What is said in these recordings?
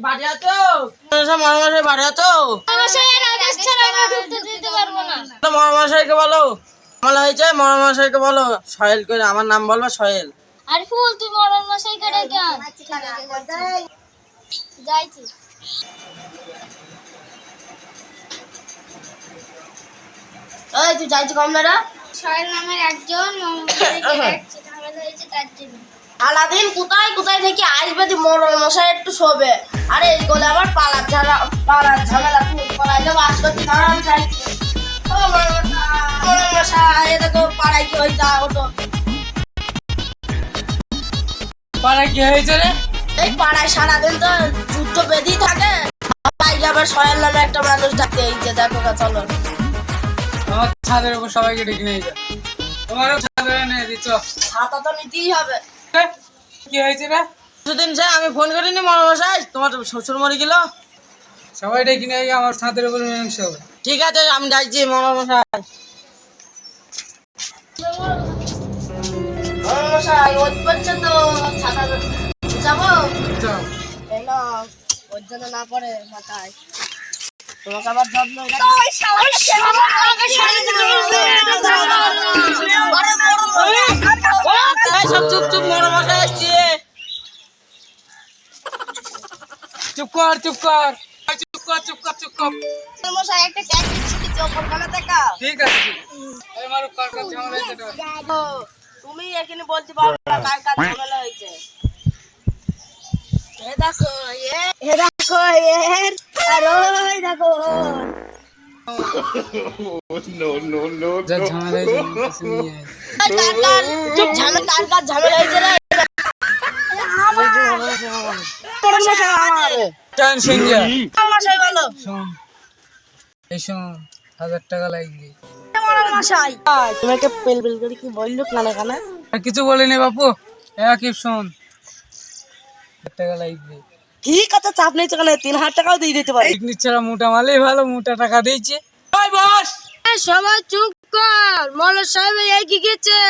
বাড়ি আছো মহামশাই বাড়ি আছো মশাইয়ের আদেশ ছাড়া আমরা ঢুকতে দিতে পারব না। তো মহামশাইকে বলো। মামলা হয়েছে মহামশাইকে বলো। সহেল করে আমার নাম বলব সহেল আর ফুল তুই ডেকে যাইছি। তুই যাইছি কমলারা সয়েল নামের একজন হয়েছে তার জন্য। সারাদিন কোথায় কোথায় থেকে আসবে তুই? মরণ মশাই একটু শোবে। আরে এই গলে আবার পাড়ার ঝামেলা পাড়ার ঝামেলা। পাড়াইলে বাস করতে দাঁড়ান যাইছি মরণ মশাই, এটা তো পাড়ায় কি হয়ে যা হতো পাড়া কি হয়েছে রে? এই পাড়ায় সারাদিন তো যুদ্ধ বেঁধেই থাকে। পাই যাবে সয়েল নামে একটা মানুষ ডাকতে এই যে দেখো গা, চলো। আমার ছাদের উপর সবাইকে ডেকে নিয়ে যা। তোমারও ছাদে নিয়ে দিচ্ছ। ছাতা তো নিতেই হবে। কি? হয়েছে রে? দুদিন সে আমি ফোন করিনি মহামশাই তোমার শ্বশুর মরে গেল। সবাই ডেকে নিয়ে আমার ছাদের উপর মীমাংসা হবে ঠিক আছে আমি যাইছি মহামশাই মরণ মশাই ওই করছে তো ছাতা যাব? যাও। ওর জন্য না পড়ে মাথায়। তোমাকে আবার যত্ন সব চুপ চুপ মহামশাই আসছে চুপ কর চুপ কর। চুপ কর চুপ কর চুপ কর। মশাই একটা ট্যাক্সি ছিল চোপড় খানা থেকে ঠিক আছে এই মারো কার কার ঝামেলা হয়েছে তুমি এখানে বলতে পারো না কার কার ঝামেলা হয়েছে। এ দেখো এ এ দেখো এর আর হাজার টাকা লাগবে মরণ মশাই। তুমি একটা পেল পেল করে কি বলল কানে কানে কিছু বলিনি বাপু। একই শোন। হাজার টাকা লাগবে ঠিক আছে চাপ নেই সেখানে তিন হাজার টাকাও দিয়ে দিতে পারি। পিকনিক ছাড়া মোটা মালেই ভালো মোটা টাকা দিয়েছে। বস! সবাই চুপ কর মৌলানা সাহেব এই কি গেছে।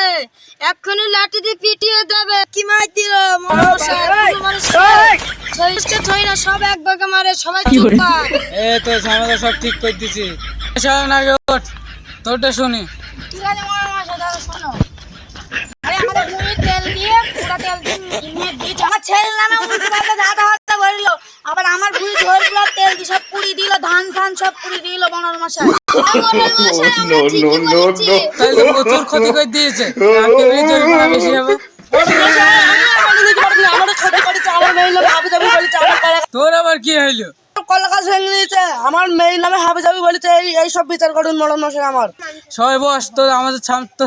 এক্ষুনি লাঠি দিয়ে পিটিয়ে দেবে। কি মার দিল? মৌলানা সাহেব ছয় না সব এক বাগে মারে সবাই চুপ কর? এ তো ঝামেলা সব ঠিক করে দিছি শোন আগে ওঠ তোরটা শুনি। ঠিক আছে মৌলানা সাহেব দাদা শোনো। আরে আমাদের ভূমি তেল দিয়ে পুরা তেল দিয়ে দিয়েছে আমার ছেলের নামে উল্টো পাল্টা দাদা হাতে বলল আবার আমার ভুঁড়ি ধরগুলো তেল দিয়ে সব পুড়ি দিল ধান ফান সব পুড়ি মশাই প্রচুর ক্ষতি করে দিয়েছে। আজকে এই বেশি হবে তোর আবার কি হইল? কলা গাছ ভেঙে দিয়েছে আমার মেয়ের নামে হাবি যাবি বলেছে এই এই সব বিচার করুন মরণ মশাই আমার। সবাই বস তো আমাদের তো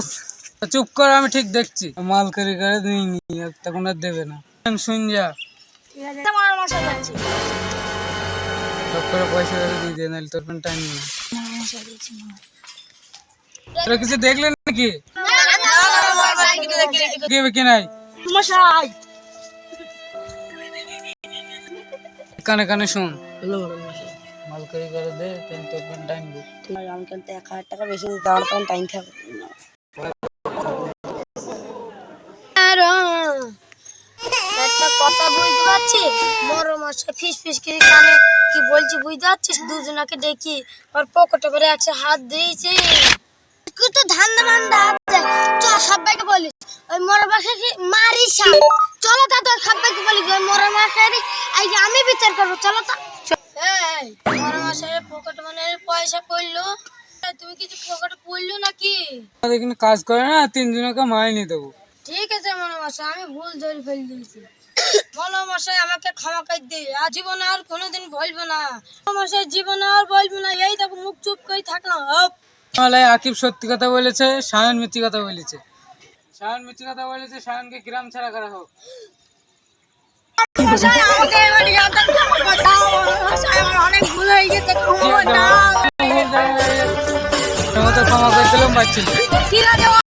চুপ কর আমি ঠিক দেখছি। মাল করে করে দিই নি তখন আর দেবে না। শুন যা। মৌলানা মশাই করে পয়সা করে দিয়ে দে নাহলে তোর টাইম নেই তোরা কিছু দেখলেন নাকি কি হবে কি নাই মশাই কানে কানে শুন মাল করে করে দে তাহলে তোর টাইম দে ঠিক আছে আমি কিন্তু এক হাজার টাকা বেশি নিতে আমার তখন টাইম থাকবে না। একটা কথা বুঝতে বড় মশাই ফিস ফিস করে কানে কি বলছি বুঝতে পারছিস? দুজনাকে ডেকে আর পকেটে করে হাত দিয়েছি। একটু ধান্দা মান্দা আছে। চ সবাইকে বলিস ওই মরা সাপ? চলো তা তোর সবাইকে বলিস ওই মরা মাসের এই যে আমি বিচার করব চলো তা। এই মরা মাসের পকেটে মানে পয়সা পড়ল। তুমি কিছু পকেটে পড়ল নাকি? এখানে কাজ করে না তিনজনকে মাইনে দেবো। ঠিক আছে মনে আমি ভুল ধরে ফেল দিয়েছি। বলো মশাই আমাকে ক্ষমা করে দে আর আর কোনোদিন বলব না। মশাই জীবনে আর বলব না। এই দেখো মুখ চুপ করে থাকলাম। মালায় আকিব সত্যি কথা বলেছে সায়ন মিথ্যি কথা বলেছে। সায়ন মিথ্যি কথা বলেছে সায়নকে গ্রাম ছাড়া করা হোক। ক্ষমা করে। দাও। অনেক ভুল হয়ে গেছে। ক্ষমা করে দাও। তোমাকে ক্ষমা করে দিলাম পাচ্ছিল